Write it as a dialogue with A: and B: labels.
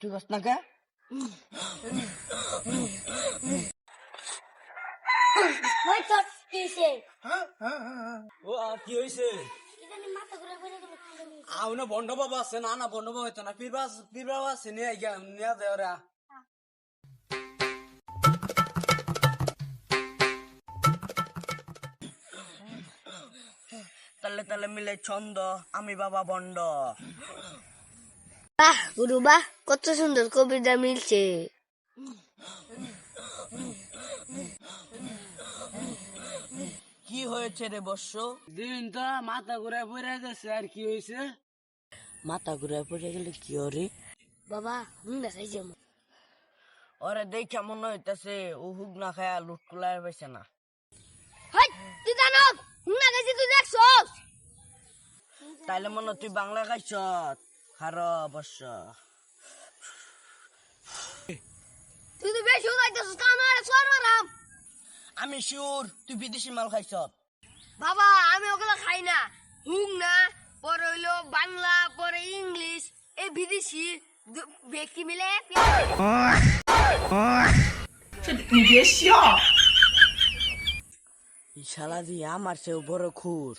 A: তুই বস না কে
B: ওই তোর কিসে
A: ও আর কি হয়েছে
B: ইদানি মাথা ঘুরে ঘুরে গেল
A: আউ না। বন্ড বাবা আছে না না বন্ড বাবা হইতো না। পীর বাস পীর বাবা আছে নিয়ে গিয়া নিয়ে দে ওরা। তালে তালে মিলে ছন্দ আমি বাবা বন্ড
B: বাহ গুরু বাহ কত সুন্দর কবিতা মিলছে।
A: কি হয়েছে রে বর্ষ? দিন তো মাথা ঘুরে পড়ে গেছে আর কি হয়েছে? মাথা ঘুরে পড়ে গেলে কি ওরে
B: বাবা হুম দেখাইছে
A: ওরে দেখে মনে হইতেছে ও হুক না খায়া লুট কুলার পাইছে না।
B: হাই তুই জানস হুম দেখাইছে তুই দেখছস।
A: তাইলে মনে তুই বাংলা খাইছ খার অবশ্য
B: তুই তো বেশি উদাইতেছস কাম আর
A: আমি শিওর তুই বিদেশি মাল খাইছ।
B: বাবা আমি ওগুলো খাই না। হুং না পরে হইল বাংলা পরে ইংলিশ এই বিদেশি দু- ব্যক্তি মিলে
A: শালা দিয়ে আমার চেয়েও বড় খুর।